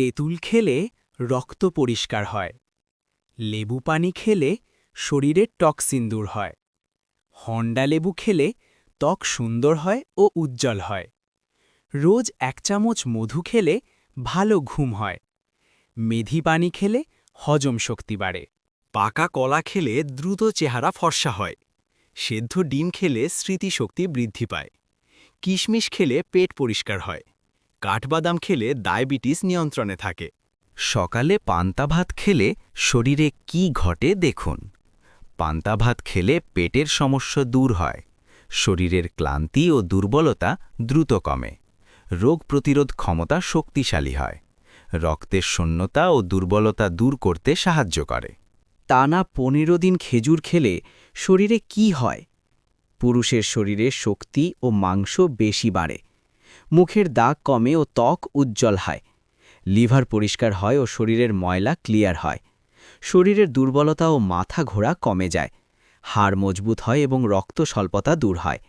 তেঁতুল খেলে রক্ত পরিষ্কার হয়। লেবু পানি খেলে শরীরের টক্সিন দূর হয়। হন্ডা লেবু খেলে ত্বক সুন্দর হয় ও উজ্জ্বল হয়। রোজ এক চামচ মধু খেলে ভালো ঘুম হয়। মেধি পানি খেলে হজম শক্তি বাড়ে। পাকা কলা খেলে দ্রুত চেহারা ফর্সা হয়। সেদ্ধ ডিম খেলে স্মৃতিশক্তি বৃদ্ধি পায়। কিশমিশ খেলে পেট পরিষ্কার হয়। কাঠবাদাম খেলে ডায়াবেটিস নিয়ন্ত্রণে থাকে। সকালে পান্তা ভাত খেলে শরীরে কি ঘটে দেখুন। পান্তা ভাত খেলে পেটের সমস্যা দূর হয়। শরীরের ক্লান্তি ও দুর্বলতা দ্রুত কমে। রোগ প্রতিরোধ ক্ষমতা শক্তিশালী হয়। রক্তের শূন্যতা ও দুর্বলতা দূর করতে সাহায্য করে। টানা পনেরো দিন খেজুর খেলে শরীরে কি হয়? পুরুষের শরীরে শক্তি ও মাংস বেশি বাড়ে। মুখের দাগ কমে ও ত্বক উজ্জ্বল হয়। লিভার পরিষ্কার হয় ও শরীরের ময়লা ক্লিয়ার হয়। শরীরের দুর্বলতা ও মাথা ঘোরা কমে যায়। হাড় মজবুত হয় এবং রক্ত স্বল্পতা দূর হয়।